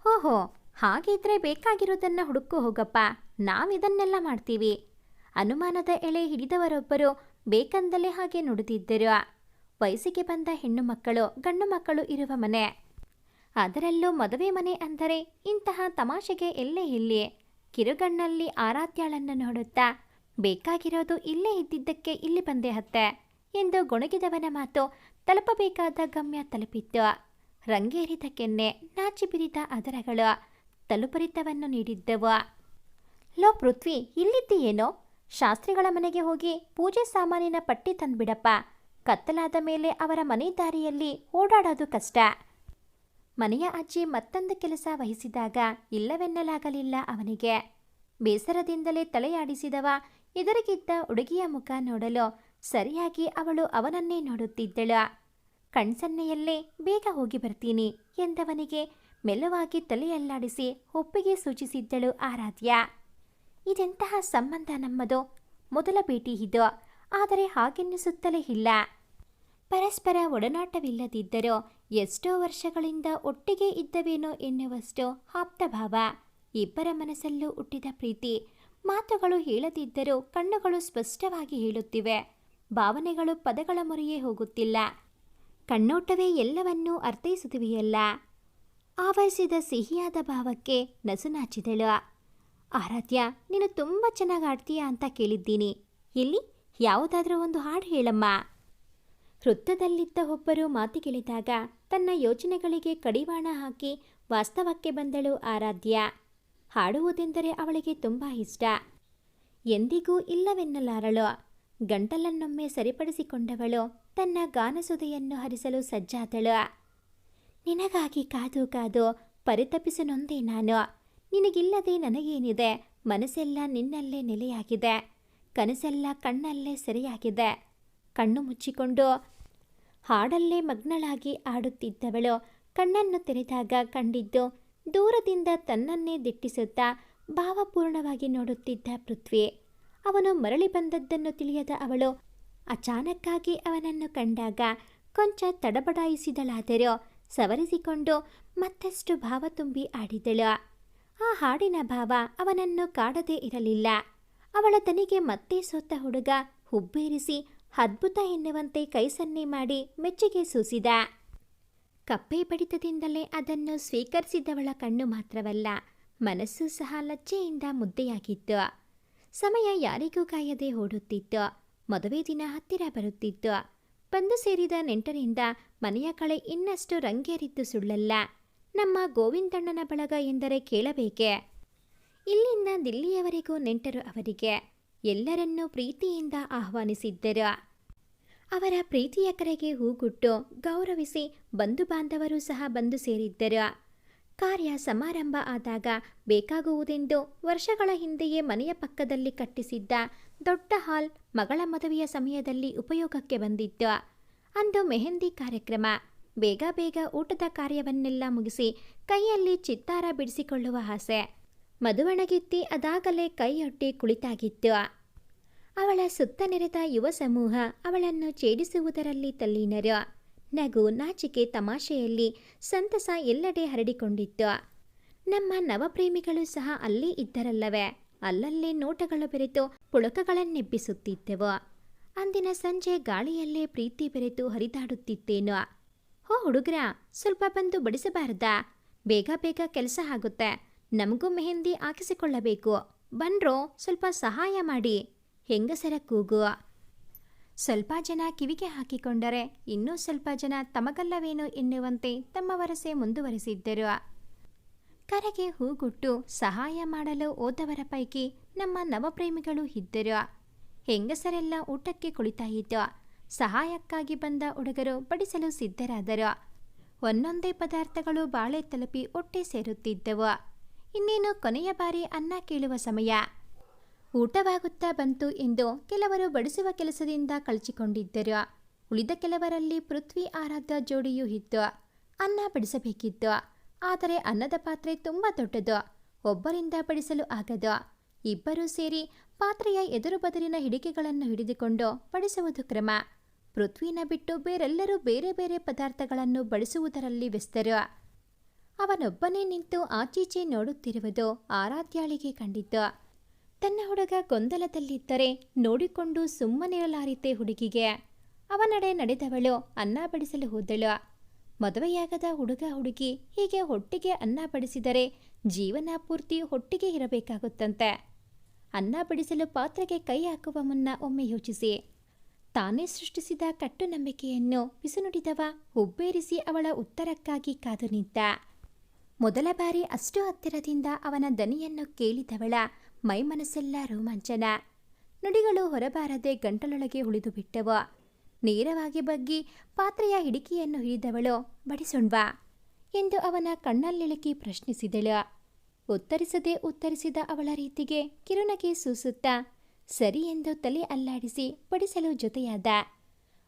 ಓಹೋ, ಹಾಗಿದ್ರೆ ಬೇಕಾಗಿರೋದನ್ನ ಹುಡುಕು ಹೋಗಪ್ಪ. ನಾವಿದನ್ನೆಲ್ಲ ಮಾಡ್ತೀವಿ. ಅನುಮಾನದ ಎಳೆ ಹಿಡಿದವರೊಬ್ಬರು ಬೇಕಂದಲೇ ಹಾಗೆ ನುಡಿದಿದ್ದರು. ವಯಸ್ಸಿಗೆ ಬಂದ ಹೆಣ್ಣು ಮಕ್ಕಳು, ಗಂಡು ಮಕ್ಕಳು ಇರುವ ಮನೆ. ಅದರಲ್ಲೂ ಮದುವೆ ಮನೆ ಅಂದರೆ ಇಂತಹ ತಮಾಷೆಗೆ ಎಲ್ಲೇ ಇಲ್ಲಿ ಕಿರುಗಣ್ಣಲ್ಲಿ ಆರಾಧ್ಯಾಳನ್ನು ನೋಡುತ್ತಾ ಬೇಕಾಗಿರೋದು ಇಲ್ಲೇ ಇದ್ದಿದ್ದಕ್ಕೆ ಇಲ್ಲಿ ಬಂದೆ ಹತ್ತೆ ಎಂದು ಗೊಣಗಿದವನ ಮಾತು ತಲುಪಬೇಕಾದ ಗಮ್ಯ ತಲುಪಿತ್ತು. ರಂಗೇರಿದ ಕೆನ್ನೆ ನಾಚಿ ಅದರಗಳು ತಲುಪರಿತವನ್ನು ನೀಡಿದ್ದವು. ಲೋ ಪೃಥ್ವಿ, ಇಲ್ಲಿದ್ದೀಯೇನೋ? ಶಾಸ್ತ್ರಿಗಳ ಮನೆಗೆ ಹೋಗಿ ಪೂಜೆ ಸಾಮಾನಿನ ಪಟ್ಟಿ ತಂದ್ಬಿಡಪ್ಪ. ಕತ್ತಲಾದ ಮೇಲೆ ಅವರ ಮನೆ ದಾರಿಯಲ್ಲಿ ಓಡಾಡೋದು ಕಷ್ಟ. ಮನೆಯ ಅಜ್ಜಿ ಮತ್ತೊಂದು ಕೆಲಸ ವಹಿಸಿದಾಗ ಇಲ್ಲವೆನ್ನಲಾಗಲಿಲ್ಲ ಅವನಿಗೆ. ಬೇಸರದಿಂದಲೇ ತಲೆಯಾಡಿಸಿದವ, ಎದುರಿಗಿದ್ದ ಹುಡುಗಿಯ ಮುಖ ನೋಡಲು ಸರಿಯಾಗಿ ಅವಳು ಅವನನ್ನೇ ನೋಡುತ್ತಿದ್ದಳು. ಕಣ್ಸನ್ನೆಯಲ್ಲೇ ಬೇಗ ಹೋಗಿ ಬರ್ತೀನಿ ಎಂದವನಿಗೆ ಮೆಲ್ಲವಾಗಿ ತಲೆಯಲ್ಲಾಡಿಸಿ ಒಪ್ಪಿಗೆ ಸೂಚಿಸಿದ್ದಳು ಆರಾಧ್ಯ. ಇದೆಂತಹ ಸಂಬಂಧ ನಮ್ಮದು? ಮೊದಲ ಭೇಟಿ ಇದು. ಆದರೆ ಹಾಗೆನ್ನಿಸುತ್ತಲೇ ಇಲ್ಲ. ಪರಸ್ಪರ ಒಡನಾಟವಿಲ್ಲದಿದ್ದರೂ ಎಷ್ಟೋ ವರ್ಷಗಳಿಂದ ಒಟ್ಟಿಗೆ ಇದ್ದವೇನೋ ಎನ್ನುವಷ್ಟು ಆಪ್ತಭಾವ. ಇಬ್ಬರ ಮನಸ್ಸಲ್ಲೂ ಹುಟ್ಟಿದ ಪ್ರೀತಿ. ಮಾತುಗಳು ಹೇಳದಿದ್ದರೂ ಕಣ್ಣುಗಳು ಸ್ಪಷ್ಟವಾಗಿ ಹೇಳುತ್ತಿವೆ. ಭಾವನೆಗಳು ಪದಗಳ ಮೊರೆಯೇ ಹೋಗುತ್ತಿಲ್ಲ. ಕಣ್ಣೋಟವೇ ಎಲ್ಲವನ್ನೂ ಅರ್ಥೈಸುತ್ತಿವೆಯಲ್ಲ? ಆವರಿಸಿದ ಸಿಹಿಯಾದ ಭಾವಕ್ಕೆ ನಸುನಾಚಿದಳು. ಆರಾಧ್ಯ, ನೀನು ತುಂಬ ಚೆನ್ನಾಗಿ ಆಡ್ತೀಯಾ ಅಂತ ಕೇಳಿದ್ದೀನಿ. ಇಲ್ಲಿ ಯಾವುದಾದ್ರೂ ಒಂದು ಹಾಡು ಹೇಳಮ್ಮ. ವೃತ್ತದಲ್ಲಿದ್ದ ಒಬ್ಬರು ಮಾತಿಗಿಳಿದಾಗ ತನ್ನ ಯೋಚನೆಗಳಿಗೆ ಕಡಿವಾಣ ಹಾಕಿ ವಾಸ್ತವಕ್ಕೆ ಬಂದಳು ಆರಾಧ್ಯ. ಹಾಡುವುದೆಂದರೆ ಅವಳಿಗೆ ತುಂಬ ಇಷ್ಟ. ಎಂದಿಗೂ ಇಲ್ಲವೆನ್ನಲಾರಳು. ಗಂಟಲನ್ನೊಮ್ಮೆ ಸರಿಪಡಿಸಿಕೊಂಡವಳು ತನ್ನ ಗಾನಸುದೆಯನ್ನು ಹರಿಸಲು ಸಜ್ಜಾದಳು. ನಿನಗಾಗಿ ಕಾದು ಕಾದು ಪರಿತಪಿಸು ನೊಂದೆ ನಾನು. ನಿನಗಿಲ್ಲದೆ ನನಗೇನಿದೆ? ಮನಸ್ಸೆಲ್ಲ ನಿನ್ನಲ್ಲೇ ನೆಲೆಯಾಗಿದೆ. ಕನಸೆಲ್ಲ ಕಣ್ಣಲ್ಲೇ ಸರಿಯಾಗಿದೆ. ಕಣ್ಣು ಮುಚ್ಚಿಕೊಂಡು ಹಾಡಲ್ಲೇ ಮಗ್ನಳಾಗಿ ಆಡುತ್ತಿದ್ದವಳು ಕಣ್ಣನ್ನು ತೆರೆದಾಗ ಕಂಡಿದ್ದು ದೂರದಿಂದ ತನ್ನನ್ನೇ ದಿಟ್ಟಿಸುತ್ತಾ ಭಾವಪೂರ್ಣವಾಗಿ ನೋಡುತ್ತಿದ್ದ ಪೃಥ್ವಿ. ಅವನು ಮರಳಿ ಬಂದದ್ದನ್ನು ತಿಳಿಯದ ಅವಳು, ಅಚಾನಕ್ಕಾಗಿ ಅವನನ್ನು ಕಂಡಾಗ ಕೊಂಚ ತಡಬಡಾಯಿಸಿದಳಾದರೂ ಸವರಿಸಿಕೊಂಡು ಮತ್ತಷ್ಟು ಭಾವ ತುಂಬಿ ಆಡಿದಳು. ಆ ಹಾಡಿನ ಭಾವ ಅವನನ್ನು ಕಾಡದೇ ಇರಲಿಲ್ಲ. ಅವಳ ತನಿಗೆ ಮತ್ತೆ ಸೋತ ಹುಡುಗ ಹುಬ್ಬೇರಿಸಿ ಅದ್ಭುತ ಎನ್ನುವಂತೆ ಕೈ ಸನ್ನೆ ಮಾಡಿ ಮೆಚ್ಚುಗೆ ಸೂಸಿದ. ಕಪ್ಪೆ ಬಡಿತದಿಂದಲೇ ಅದನ್ನು ಸ್ವೀಕರಿಸಿದವಳ ಕಣ್ಣು ಮಾತ್ರವಲ್ಲ, ಮನಸ್ಸು ಸಹ ಲಜ್ಜೆಯಿಂದ ಮುದ್ದೆಯಾಗಿತ್ತು. ಸಮಯ ಯಾರಿಗೂ ಕಾಯದೆ ಓಡುತ್ತಿತ್ತು. ಮದುವೆ ದಿನ ಹತ್ತಿರ ಬರುತ್ತಿತ್ತು. ಬಂದು ಸೇರಿದ ನೆಂಟರಿಂದ ಮನೆಯ ಕಳೆ ಇನ್ನಷ್ಟು ರಂಗೇರಿದ್ದು ಸುಳ್ಳಲ್ಲ. ನಮ್ಮ ಗೋವಿಂದಣ್ಣನ ಬಳಗ ಎಂದರೆ ಕೇಳಬೇಕೆ? ಇಲ್ಲಿಂದ ದಿಲ್ಲಿಯವರೆಗೂ ನೆಂಟರು ಅವರಿಗೆ ಎಲ್ಲರನ್ನೂ ಪ್ರೀತಿಯಿಂದ ಆಹ್ವಾನಿಸಿದ್ದರು. ಅವರ ಪ್ರೀತಿಯ ಕರೆಗೆ ಹೂಗುಟ್ಟು ಗೌರವಿಸಿ ಬಂಧು ಬಾಂಧವರು ಸಹ ಬಂದು ಸೇರಿದ್ದರು. ಕಾರ್ಯ ಸಮಾರಂಭ ಆದಾಗ ಬೇಕಾಗುವುದೆಂದು ವರ್ಷಗಳ ಹಿಂದೆಯೇ ಮನೆಯ ಪಕ್ಕದಲ್ಲಿ ಕಟ್ಟಿಸಿದ್ದ ದೊಡ್ಡ ಹಾಲ್ ಮಗಳ ಮದುವೆಯ ಸಮಯದಲ್ಲಿ ಉಪಯೋಗಕ್ಕೆ ಬಂದಿತ್ತು ಅಂದು ಮೆಹಂದಿ ಕಾರ್ಯಕ್ರಮ. ಬೇಗ ಬೇಗ ಊಟದ ಕಾರ್ಯವನ್ನೆಲ್ಲ ಮುಗಿಸಿ ಕೈಯಲ್ಲಿ ಚಿತ್ತಾರ ಬಿಡಿಸಿಕೊಳ್ಳುವ ಆಸೆ. ಮದುವಣಗಿತ್ತಿ ಅದಾಗಲೇ ಕೈಯೊಡ್ಡಿ ಕುಳಿತಾಗಿತ್ತು. ಅವಳ ಸುತ್ತ ನೆರೆದ ಯುವ ಸಮೂಹ ಅವಳನ್ನು ಛೇಡಿಸುವುದರಲ್ಲಿ ತಲ್ಲೀನರು. ನಗು ನಾಚಿಕೆ ತಮಾಷೆಯಲ್ಲಿ ಸಂತಸ ಎಲ್ಲೆಡೆ ಹರಡಿಕೊಂಡಿತ್ತು ನಮ್ಮ ನವಪ್ರೇಮಿಗಳು ಸಹ ಅಲ್ಲೇ ಇದ್ದರಲ್ಲವೇ? ಅಲ್ಲಲ್ಲೇ ನೋಟಗಳು ಬೆರೆತು ಪುಳಕಗಳನ್ನೆಬ್ಬಿಸುತ್ತಿದ್ದೆವು. ಅಂದಿನ ಸಂಜೆ ಗಾಳಿಯಲ್ಲೇ ಪ್ರೀತಿ ಬೆರೆತು ಹರಿದಾಡುತ್ತಿದ್ದೇನು ಹೋ ಹುಡುಗ್ರ, ಸ್ವಲ್ಪ ಬಂದು ಬಡಿಸಬಾರದ? ಬೇಗ ಬೇಗ ಕೆಲಸ ಆಗುತ್ತೆ. ನಮಗೂ ಮೆಹಂದಿ ಹಾಕಿಸಿಕೊಳ್ಳಬೇಕು. ಬನ್ರೋ, ಸ್ವಲ್ಪ ಸಹಾಯ ಮಾಡಿ. ಹೆಂಗಸರ ಕೂಗು? ಸ್ವಲ್ಪ ಜನ ಕಿವಿಗೆ ಹಾಕಿಕೊಂಡರೆ ಇನ್ನೂ ಸ್ವಲ್ಪ ಜನ ತಮಗಲ್ಲವೇನೋ ಎನ್ನುವಂತೆ ತಮ್ಮ ವರಸೆ ಮುಂದುವರೆಸಿದ್ದರು. ಕರೆಗೆ ಹೂಗುಟ್ಟು ಸಹಾಯ ಮಾಡಲು ಹೋದವರ ಪೈಕಿ ನಮ್ಮ ನವಪ್ರೇಮಿಗಳು ಇದ್ದರು. ಹೆಂಗಸರೆಲ್ಲ ಊಟಕ್ಕೆ ಕುಳಿತಾಯಿತು ಸಹಾಯಕ್ಕಾಗಿ ಬಂದ ಹುಡುಗರು ಬಡಿಸಲು ಸಿದ್ಧರಾದರು. ಒಂದೊಂದೇ ಪದಾರ್ಥಗಳು ಬಾಳೆ ತಲುಪಿ ಒಟ್ಟೆ ಸೇರುತ್ತಿದ್ದವು. ಇನ್ನೇನು ಕೊನೆಯ ಬಾರಿ ಅನ್ನ ಕೇಳುವ ಸಮಯ. ಊಟವಾಗುತ್ತಾ ಬಂತು ಎಂದು ಕೆಲವರು ಬಡಿಸುವ ಕೆಲಸದಿಂದ ಕಳಚಿಕೊಂಡಿದ್ದರು. ಉಳಿದ ಕೆಲವರಲ್ಲಿ ಪೃಥ್ವಿ ಆರಾಧ್ಯ ಜೋಡಿಯೂ ಇತ್ತು. ಅನ್ನ ಬಡಿಸಬೇಕಿತ್ತು. ಆದರೆ ಅನ್ನದ ಪಾತ್ರೆ ತುಂಬ ದೊಡ್ಡದು. ಒಬ್ಬರಿಂದ ಬಡಿಸಲು ಆಗದು. ಇಬ್ಬರೂ ಸೇರಿ ಪಾತ್ರೆಯ ಎದುರು ಬದಲಿನ ಹಿಡಿಕೆಗಳನ್ನು ಹಿಡಿದುಕೊಂಡು ಬಡಿಸುವುದು ಕ್ರಮ. ಪೃಥ್ವಿನ ಬಿಟ್ಟು ಬೇರೆಲ್ಲರೂ ಬೇರೆ ಬೇರೆ ಪದಾರ್ಥಗಳನ್ನು ಬಡಿಸುವುದರಲ್ಲಿ ವ್ಯಸ್ತರು. ಅವನೊಬ್ಬನೇ ನಿಂತು ಆಚೀಚೆ ನೋಡುತ್ತಿರುವುದು ಆರಾಧ್ಯಾಳಿಗೆ ಕಂಡಿತು ತನ್ನ ಹುಡುಗ ಗೊಂದಲದಲ್ಲಿದ್ದರೆ ನೋಡಿಕೊಂಡು ಸುಮ್ಮನಿರಲಾರಿತೆ ಹುಡುಗಿಗೆ. ಅವನಡೆ ನಡೆದವಳು, ಅನ್ನ ಬಡಿಸಲು ಹೋದಳು. ಮದುವೆಯಾಗದ ಹುಡುಗ ಹುಡುಗಿ ಹೀಗೆ ಹೊಟ್ಟಿಗೆ ಅನ್ನ ಬಡಿಸಿದರೆ ಜೀವನ ಪೂರ್ತಿ ಹೊಟ್ಟಿಗೆ ಇರಬೇಕಾಗುತ್ತಂತೆ. ಅನ್ನ ಬಡಿಸಲು ಪಾತ್ರೆಗೆ ಕೈ ಹಾಕುವ ಮುನ್ನ ಒಮ್ಮೆ ಯೋಚಿಸಿ. ತಾನೇ ಸೃಷ್ಟಿಸಿದ ಕಟ್ಟುನಂಬಿಕೆಯನ್ನು ಬಿಸುನುಡಿದವ ಹುಬ್ಬೇರಿಸಿ ಅವಳ ಉತ್ತರಕ್ಕಾಗಿ ಕಾದು ನಿಂತ. ಮೊದಲ ಬಾರಿ ಅಷ್ಟು ಹತ್ತಿರದಿಂದ ಅವನ ದನಿಯನ್ನು ಕೇಳಿದವಳ ಮೈಮನಸ್ಸೆಲ್ಲ ರೋಮಾಂಚನ. ನುಡಿಗಳು ಹೊರಬಾರದೆ ಗಂಟಲೊಳಗೆ ಉಳಿದು ಬಿಟ್ಟವು. ನೇರವಾಗಿ ಬಗ್ಗಿ ಪಾತ್ರೆಯ ಹಿಡಿಕೆಯನ್ನು ಹಿಡಿದವಳು ಬಡಿಸೊಣ್ವಾ ಎಂದು ಅವನ ಕಣ್ಣಲ್ಲಿಳಕಿ ಪ್ರಶ್ನಿಸಿದಳು. ಉತ್ತರಿಸದೆ ಉತ್ತರಿಸಿದ ಅವಳ ರೀತಿಗೆ ಕಿರುನಗೆ ಸೂಸುತ್ತಾ, ಸರಿ ಎಂದು ತಲೆ ಅಲ್ಲಾಡಿಸಿ ಬಡಿಸಲು ಜೊತೆಯಾದ.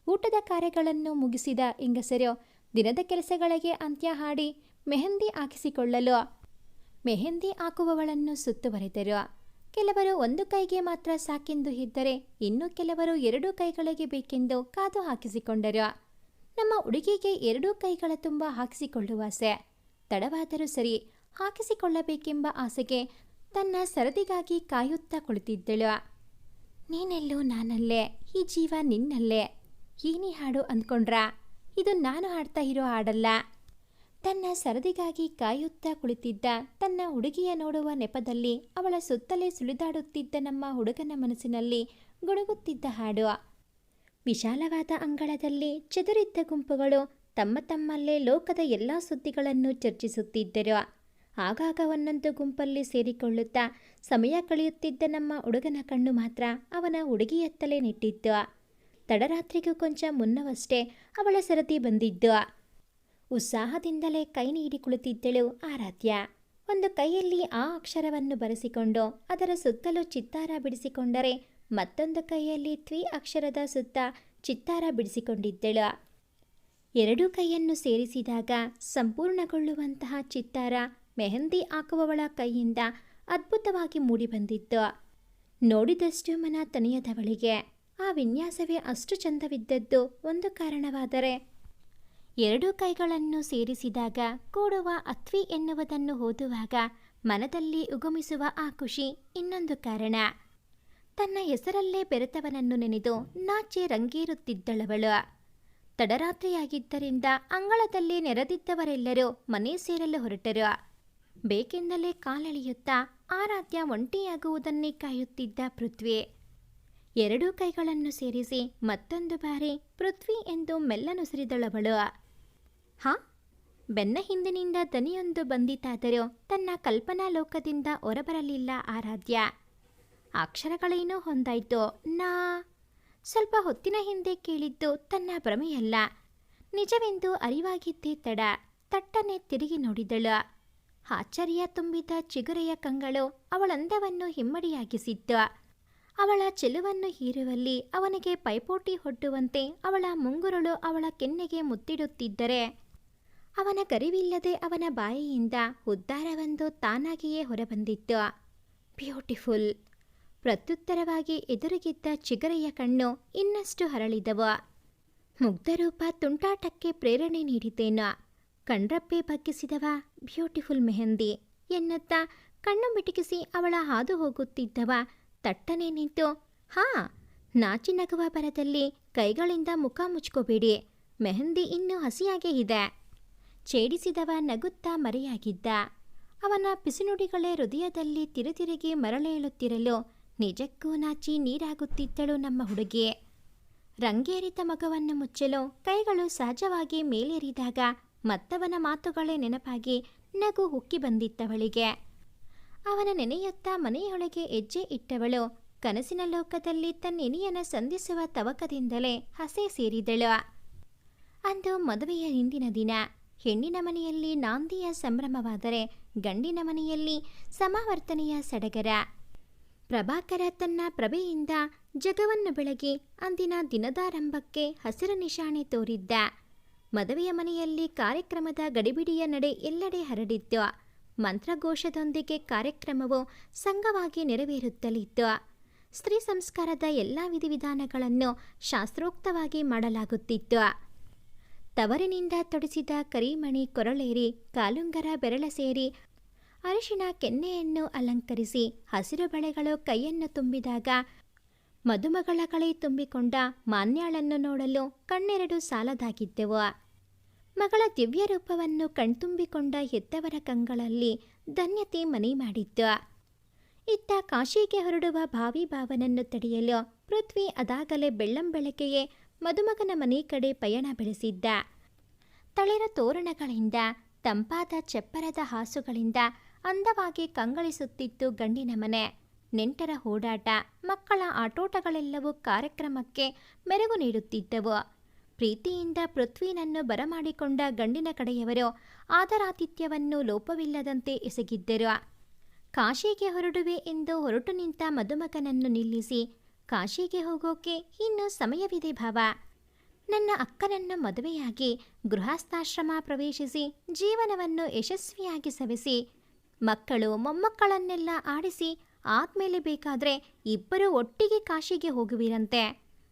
ಊಟದ ಕಾರ್ಯಗಳನ್ನು ಮುಗಿಸಿದ ಹೆಂಗಸರು ದಿನದ ಕೆಲಸಗಳಿಗೆ ಅಂತ್ಯ ಹಾಡಿ ಮೆಹಂದಿ ಹಾಕಿಸಿಕೊಳ್ಳಲು. ಮೆಹಂದಿ ಹಾಕುವವಳನ್ನು ಸುತ್ತುವರೆದರು. ಕೆಲವರು ಒಂದು ಕೈಗೆ ಮಾತ್ರ ಸಾಕೆಂದು ಇದ್ದರೆ ಇನ್ನು ಕೆಲವರು ಎರಡು ಕೈಗಳಿಗೆ ಬೇಕೆಂದು ಕಾದು ಹಾಕಿಸಿಕೊಂಡರು. ನಮ್ಮ ಹುಡುಗಿಗೆ ಎರಡೂ ಕೈಗಳ ತುಂಬ ಹಾಕಿಸಿಕೊಳ್ಳುವ ಆಸೆ. ತಡವಾದರೂ ಸರಿ ಹಾಕಿಸಿಕೊಳ್ಳಬೇಕೆಂಬ ಆಸೆಗೆ ತನ್ನ ಸರದಿಗಾಗಿ ಕಾಯುತ್ತಾ ಕುಳಿತಿದ್ದಳು. ನೀನೆಲ್ಲೋ ನಾನಲ್ಲೇ, ಈ ಜೀವ ನಿನ್ನಲ್ಲೇ. ಏನೇ ಹಾಡು ಅಂದ್ಕೊಂಡ್ರಾ? ಇದು ನಾನು ಹಾಡ್ತಾ ಇರೋ ಹಾಡಲ್ಲ. ತನ್ನ ಸರದಿಗಾಗಿ ಕಾಯುತ್ತಾ ಕುಳಿತಿದ್ದ ತನ್ನ ಹುಡುಗಿಯ ನೋಡುವ ನೆಪದಲ್ಲಿ ಅವಳ ಸುತ್ತಲೇ ಸುಳಿದಾಡುತ್ತಿದ್ದ ನಮ್ಮ ಹುಡುಗನ ಮನಸ್ಸಿನಲ್ಲಿ ಗುಣಗುತ್ತಿದ್ದ ಹಾಡು ವಿಶಾಲವಾದ ಅಂಗಳದಲ್ಲಿ ಚದುರಿದ್ದ ಗುಂಪುಗಳು ತಮ್ಮ ತಮ್ಮಲ್ಲೇ ಲೋಕದ ಎಲ್ಲ ಸುದ್ದಿಗಳನ್ನು ಚರ್ಚಿಸುತ್ತಿದ್ದರು. ಆಗಾಗ ಒಂದೊಂದು ಗುಂಪಲ್ಲಿ ಸೇರಿಕೊಳ್ಳುತ್ತಾ ಸಮಯ ಕಳೆಯುತ್ತಿದ್ದ ನಮ್ಮ ಹುಡುಗನ ಕಣ್ಣು ಮಾತ್ರ ಅವನ ಹುಡುಗಿಯತ್ತಲೇ ನೆಟ್ಟಿತ್ತು. ತಡರಾತ್ರಿಗೂ ಕೊಂಚ ಮುನ್ನವಷ್ಟೇ ಅವಳ ಸರದಿ ಬಂದಿದ್ದು ಉತ್ಸಾಹದಿಂದಲೇ ಕೈ ನೀಡಿ ಕುಳಿತಿದ್ದಳು ಆರಾಧ್ಯ. ಒಂದು ಕೈಯಲ್ಲಿ ಆ ಅಕ್ಷರವನ್ನು ಬರೆಸಿಕೊಂಡು ಅದರ ಸುತ್ತಲೂ ಚಿತ್ತಾರ ಬಿಡಿಸಿಕೊಂಡರೆ ಮತ್ತೊಂದು ಕೈಯಲ್ಲಿ ತ್ವಿ ಅಕ್ಷರದ ಸುತ್ತ ಚಿತ್ತಾರ ಬಿಡಿಸಿಕೊಂಡಿದ್ದಳು. ಎರಡೂ ಕೈಯನ್ನು ಸೇರಿಸಿದಾಗ ಸಂಪೂರ್ಣಗೊಳ್ಳುವಂತಹ ಚಿತ್ತಾರ ಮೆಹಂದಿ ಹಾಕುವವಳ ಕೈಯಿಂದ ಅದ್ಭುತವಾಗಿ ಮೂಡಿಬಂದಿತ್ತು. ನೋಡಿದಷ್ಟು ಮನ ತನಿಯದವಳಿಗೆ ಆ ವಿನ್ಯಾಸವೇ ಅಷ್ಟು ಚಂದವಿದ್ದದ್ದು ಒಂದು ಕಾರಣವಾದರೆ ಎರಡೂ ಕೈಗಳನ್ನು ಸೇರಿಸಿದಾಗ ಕೂಡುವ ಅತ್ವಿ ಎನ್ನುವುದನ್ನು ಓದುವಾಗ ಮನದಲ್ಲಿ ಉಗಮಿಸುವ ಆ ಖುಷಿ ಇನ್ನೊಂದು ಕಾರಣ. ತನ್ನ ಹೆಸರಲ್ಲೇ ಬೆರೆತವನನ್ನು ನೆನೆದು ನಾಚೆ ರಂಗೇರುತ್ತಿದ್ದಳವಳು. ತಡರಾತ್ರಿಯಾಗಿದ್ದರಿಂದ ಅಂಗಳದಲ್ಲಿ ನೆರೆದಿದ್ದವರೆಲ್ಲರೂ ಮನೆ ಸೇರಲು ಹೊರಟರು. ಬೇಕೆಂದಲೇ ಕಾಲೆಳೆಯುತ್ತಾ ಆರಾಧ್ಯ ಒಂಟಿಯಾಗುವುದನ್ನೇ ಕಾಯುತ್ತಿದ್ದ ಪೃಥ್ವಿ. ಎರಡೂ ಕೈಗಳನ್ನು ಸೇರಿಸಿ ಮತ್ತೊಂದು ಬಾರಿ ಪೃಥ್ವಿ ಎಂದು ಮೆಲ್ಲನುಸಿರಿದಳವಳು. ಹಾ? ಬೆನ್ನ ಹಿಂದಿನಿಂದ ದನಿಯೊಂದು ಬಂದಿತಾದರೂ ತನ್ನ ಕಲ್ಪನಾ ಲೋಕದಿಂದ ಹೊರಬರಲಿಲ್ಲ ಆರಾಧ್ಯ. ಅಕ್ಷರಗಳೇನೋ ಹೊಂದಾಯ್ತು. ನಾ? ಸ್ವಲ್ಪ ಹೊತ್ತಿನ ಹಿಂದೆ ಕೇಳಿದ್ದು ತನ್ನ ಭ್ರಮೆಯಲ್ಲ. ನಿಜವೆಂದು ಅರಿವಾಗಿದ್ದೇ ತಡ. ತಟ್ಟನೆ ತಿರುಗಿ ನೋಡಿದಳು. ಆಶ್ಚರ್ಯ ತುಂಬಿದ ಚಿಗುರೆಯ ಕಂಗಳು ಅವಳಂದವನ್ನು ಹಿಮ್ಮಡಿಯಾಗಿಸಿದ್ದು ಅವಳ ಚೆಲುವನ್ನು ಹೀರುವಲ್ಲಿ ಅವನಿಗೆ ಪೈಪೋಟಿ ಹೊಡ್ಡುವಂತೆ ಅವಳ ಮುಂಗುರುಳು ಅವಳ ಕೆನ್ನೆಗೆ ಮುತ್ತಿಡುತ್ತಿದ್ದರೆ ಅವನ ಗರಿವಿಲ್ಲದೆ ಅವನ ಬಾಯಿಯಿಂದ ಉದ್ದಾರವೊಂದು ತಾನಾಗಿಯೇ ಹೊರಬಂದಿತ್ತು. ಬ್ಯೂಟಿಫುಲ್. ಪ್ರತ್ಯುತ್ತರವಾಗಿ ಎದುರಿಗಿದ್ದ ಚಿಗರೆಯ ಕಣ್ಣು ಇನ್ನಷ್ಟು ಹರಳಿದವು. ಮುಗ್ಧರೂಪ ತುಂಟಾಟಕ್ಕೆ ಪ್ರೇರಣೆ ನೀಡಿದ್ದೇನು? ಕಣ್ರಪ್ಪೆ ಬಗ್ಗಿಸಿದವ ಬ್ಯೂಟಿಫುಲ್ ಮೆಹಂದಿ ಎನ್ನುತ್ತ ಕಣ್ಣು ಮಿಟುಕಿಸಿ ಅವಳ ಹಾದು ಹೋಗುತ್ತಿದ್ದವ ತಟ್ಟನೆ ನಿಂತು, ಹಾ, ನಾಚಿ ನಗುವ ಬರದಲ್ಲಿ ಕೈಗಳಿಂದ ಮುಖ ಮುಚ್ಕೋಬೇಡಿ. ಮೆಹಂದಿ ಇನ್ನೂ ಹಸಿಯಾಗೇ ಇದೆ. ಛೇಡಿಸಿದವ ನಗುತ್ತಾ ಮರೆಯಾಗಿದ್ದ. ಅವನ ಪಿಸುನುಡಿಗಳೇ ಹೃದಯದಲ್ಲಿ ತಿರುತಿರುಗಿ ಮರಳೇಳುತ್ತಿರಲು ನಿಜಕ್ಕೂ ನಾಚಿ ನೀರಾಗುತ್ತಿದ್ದಳು ನಮ್ಮ ಹುಡುಗಿ. ರಂಗೇರಿತ ಮಗವನ್ನು ಮುಚ್ಚಲು ಕೈಗಳು ಸಹಜವಾಗಿ ಮೇಲೇರಿದಾಗ ಮತ್ತವನ ಮಾತುಗಳೇ ನೆನಪಾಗಿ ನಗು ಹುಕ್ಕಿ ಬಂದಿತ್ತವಳಿಗೆ. ಅವನ ನೆನೆಯುತ್ತಾ ಮನೆಯೊಳಗೆ ಹೆಜ್ಜೆ ಇಟ್ಟವಳು ಕನಸಿನ ಲೋಕದಲ್ಲಿ ತನ್ನೆನಿಯನ ಸಂಧಿಸುವ ತವಕದಿಂದಲೇ ಹಸೆ ಸೇರಿದಳು. ಅಂದು ಮದುವೆಯ ಹಿಂದಿನ ದಿನ. ಹೆಣ್ಣಿನ ಮನೆಯಲ್ಲಿ ನಾಂದಿಯ ಸಂಭ್ರಮವಾದರೆ ಗಂಡಿನ ಮನೆಯಲ್ಲಿ ಸಮಾವರ್ತನೆಯ ಸಡಗರ. ಪ್ರಭಾಕರ ತನ್ನ ಪ್ರಭೆಯಿಂದ ಜಗವನ್ನು ಬೆಳಗಿ ಅಂದಿನ ದಿನದಾರಂಭಕ್ಕೆ ಹಸಿರು ನಿಶಾಣೆ ತೋರಿದ್ದ. ಮದುವೆಯ ಮನೆಯಲ್ಲಿ ಕಾರ್ಯಕ್ರಮದ ಗಡಿಬಿಡಿಯ ನಡೆ ಎಲ್ಲೆಡೆ ಹರಡಿತ್ತು ಮಂತ್ರಘೋಷದೊಂದಿಗೆ ಕಾರ್ಯಕ್ರಮವು ಸಂಘವಾಗಿ ನೆರವೇರುತ್ತಲಿತ್ತು ಸ್ತ್ರೀ ಸಂಸ್ಕಾರದ ಎಲ್ಲ ವಿಧಿವಿಧಾನಗಳನ್ನು ಶಾಸ್ತ್ರೋಕ್ತವಾಗಿ ಮಾಡಲಾಗುತ್ತಿತ್ತು. ತವರಿನಿಂದ ತೊಡಿಸಿದ ಕರಿಮಣಿ ಕೊರಳೇರಿ, ಕಾಲುಂಗರ ಬೆರಳ ಸೇರಿ ಅರಿಶಿನ ಕೆನ್ನೆಯನ್ನು ಅಲಂಕರಿಸಿ ಹಸಿರು ಬಳೆಗಳು ಕೈಯನ್ನು ತುಂಬಿದಾಗ ಮದುಮಗಳ ಕಳೆ ತುಂಬಿಕೊಂಡ ಮಾನ್ಯಾಳನ್ನು ನೋಡಲು ಕಣ್ಣೆರಡು ಸಾಲದಾಗಿದ್ದೆವು. ಮಗಳ ದಿವ್ಯ ರೂಪವನ್ನು ಕಣ್ತುಂಬಿಕೊಂಡ ಹೆತ್ತವರ ಕಂಗಳಲ್ಲಿ ಧನ್ಯತೆ ಮನೆ ಮಾಡಿದ್ದು. ಇತ್ತ ಕಾಶಿಗೆ ಹೊರಡುವ ಭಾವಿ ಭಾವನನ್ನು ತಡೆಯಲು ಪೃಥ್ವಿ ಅದಾಗಲೇ ಬೆಳ್ಳಂಬೆಳಕೆಯೇ ಮದುಮಗನ ಮನೆ ಕಡೆ ಪಯಣ ಬೆಳೆಸಿದ್ದ. ತಳಿರ ತೋರಣಗಳಿಂದ, ತಂಪಾದ ಚೆಪ್ಪರದ ಹಾಸುಗಳಿಂದ ಅಂದವಾಗಿ ಕಂಗಳಿಸುತ್ತಿತ್ತು ಗಂಡಿನ ಮನೆ. ನೆಂಟರ ಓಡಾಟ, ಮಕ್ಕಳ ಆಟೋಟಗಳೆಲ್ಲವೂ ಕಾರ್ಯಕ್ರಮಕ್ಕೆ ಮೆರುಗು ನೀಡುತ್ತಿದ್ದವು. ಪ್ರೀತಿಯಿಂದ ಪೃಥ್ವಿನನ್ನು ಬರಮಾಡಿಕೊಂಡ ಗಂಡಿನ ಕಡೆಯವರು ಆದರಾತಿಥ್ಯವನ್ನು ಲೋಪವಿಲ್ಲದಂತೆ ಎಸಗಿದ್ದರು. ಕಾಶಿಗೆ ಹೊರಡುವೆ ಎಂದು ಹೊರಟು ನಿಂತ ಮದುಮಗನನ್ನು ನಿಲ್ಲಿಸಿ ಕಾಶಿಗೆ ಹೋಗೋಕೆ ಇನ್ನೂ ಸಮಯವಿದೆ ಭಾವ. ನನ್ನ ಅಕ್ಕನನ್ನ ಮದುವೆಯಾಗಿ ಗೃಹಸ್ಥಾಶ್ರಮ ಪ್ರವೇಶಿಸಿ ಜೀವನವನ್ನು ಯಶಸ್ವಿಯಾಗಿ ಸವಿಸಿ, ಮಕ್ಕಳು ಮೊಮ್ಮಕ್ಕಳನ್ನೆಲ್ಲ ಆಡಿಸಿ ಆದ್ಮೇಲೆ ಬೇಕಾದ್ರೆ ಇಬ್ಬರೂ ಒಟ್ಟಿಗೆ ಕಾಶಿಗೆ ಹೋಗುವಿರಂತೆ.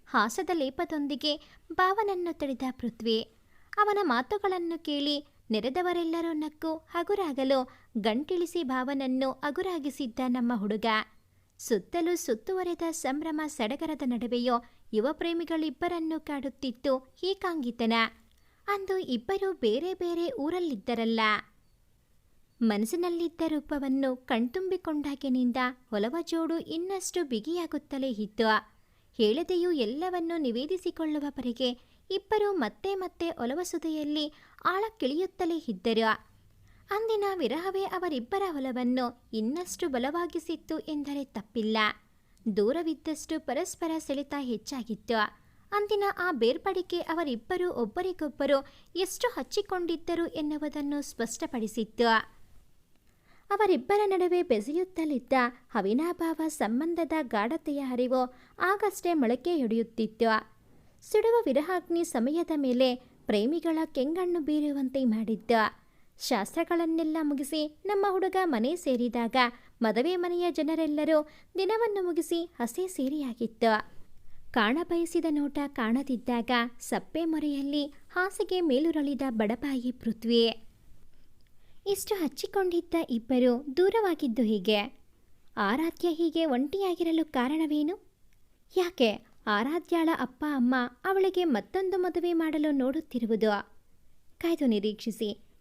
ಹಾಸದ ಲೇಪದೊಂದಿಗೆ ಭಾವನನ್ನು ತಡೆದ ಪೃಥ್ವಿ, ಅವನ ಮಾತುಗಳನ್ನು ಕೇಳಿ ನೆರೆದವರೆಲ್ಲರೂ ನಕ್ಕು ಹಗುರಾಗಲು ಗಂಟಿಳಿಸಿ ಭಾವನನ್ನು ಅಗುರಾಗಿಸಿದ್ದ ನಮ್ಮ ಹುಡುಗ. ಸುತ್ತಲೂ ಸುತ್ತುವರೆದ ಸಂಭ್ರಮ ಸಡಗರದ ನಡುವೆಯೋ ಯುವ ಪ್ರೇಮಿಗಳಿಬ್ಬರನ್ನು ಕಾಡುತ್ತಿತ್ತು ಏಕಾಂಗಿತನ ಅಂದು ಇಬ್ಬರು ಬೇರೆ ಬೇರೆ ಊರಲ್ಲಿದ್ದರಲ್ಲ. ಮನಸ್ಸಿನಲ್ಲಿದ್ದ ರೂಪವನ್ನು ಕಣ್ತುಂಬಿಕೊಂಡಾಗಿನಿಂದ ಹೊಲವ ಜೋಡು ಇನ್ನಷ್ಟು ಬಿಗಿಯಾಗುತ್ತಲೇ ಇತ್ತು. ಹೇಳದೆಯೂ ಎಲ್ಲವನ್ನೂ ನಿವೇದಿಸಿಕೊಳ್ಳುವವರೆಗೆ ಇಬ್ಬರು ಮತ್ತೆ ಮತ್ತೆ ಒಲವಸುದೆಯಲ್ಲಿ ಆಳಕ್ಕಿಳಿಯುತ್ತಲೇ ಇದ್ದರು. ಅಂದಿನ ವಿರಹವೇ ಅವರಿಬ್ಬರ ಒಲವನ್ನು ಇನ್ನಷ್ಟು ಬಲವಾಗಿಸಿತ್ತು ಎಂದರೆ ತಪ್ಪಿಲ್ಲ. ದೂರವಿದ್ದಷ್ಟು ಪರಸ್ಪರ ಸೆಳೆತ ಹೆಚ್ಚಾಗಿತ್ತು. ಅಂದಿನ ಆ ಬೇರ್ಪಡಿಕೆ ಅವರಿಬ್ಬರು ಒಬ್ಬರಿಗೊಬ್ಬರು ಎಷ್ಟು ಹಚ್ಚಿಕೊಂಡಿದ್ದರು ಎನ್ನುವುದನ್ನು ಸ್ಪಷ್ಟಪಡಿಸಿತ್ತು. ಅವರಿಬ್ಬರ ನಡುವೆ ಬೆಸೆಯುತ್ತಲಿದ್ದ ಅವಿನಾಭಾವ ಸಂಬಂಧದ ಗಾಢತೆಯ ಹರಿವು ಆಗಷ್ಟೇ ಮೊಳಕೆಯೊಡೆಯುತ್ತಿತ್ತು ಸುಡುವ ವಿರಹಾಗ್ನಿ ಸಮಯದ ಮೇಲೆ ಪ್ರೇಮಿಗಳ ಕೆಂಗಣ್ಣು ಬೀರುವಂತೆ ಮಾಡಿದ್ದ. ಶಾಸ್ತ್ರಗಳನ್ನೆಲ್ಲ ಮುಗಿಸಿ ನಮ್ಮ ಹುಡುಗ ಮನೆ ಸೇರಿದಾಗ ಮದುವೆ ಮನೆಯ ಜನರೆಲ್ಲರೂ ದಿನವನ್ನು ಮುಗಿಸಿ ಹಸೆ ಸೇರಿಯಾಗಿತ್ತು. ಕಾಣಬಯಸಿದ ನೋಟ ಕಾಣದಿದ್ದಾಗ ಸಪ್ಪೆ ಮೊರೆಯಲ್ಲಿ ಹಾಸಿಗೆ ಮೇಲುರಳಿದ ಬಡಪಾಯಿ ಪೃಥ್ವಿ. ಇಷ್ಟು ಹಚ್ಚಿಕೊಂಡಿದ್ದ ಇಬ್ಬರು ದೂರವಾಗಿದ್ದು ಹೀಗೆ? ಆರಾಧ್ಯ ಹೀಗೆ ಒಂಟಿಯಾಗಿರಲು ಕಾರಣವೇನು? ಯಾಕೆ ಆರಾಧ್ಯಾಳ ಅಪ್ಪ ಅಮ್ಮ ಅವಳಿಗೆ ಮತ್ತೊಂದು ಮದುವೆ ಮಾಡಲು ನೋಡುತ್ತಿರುವುದು? ಕಾಯ್ದು ನಿರೀಕ್ಷಿಸಿ.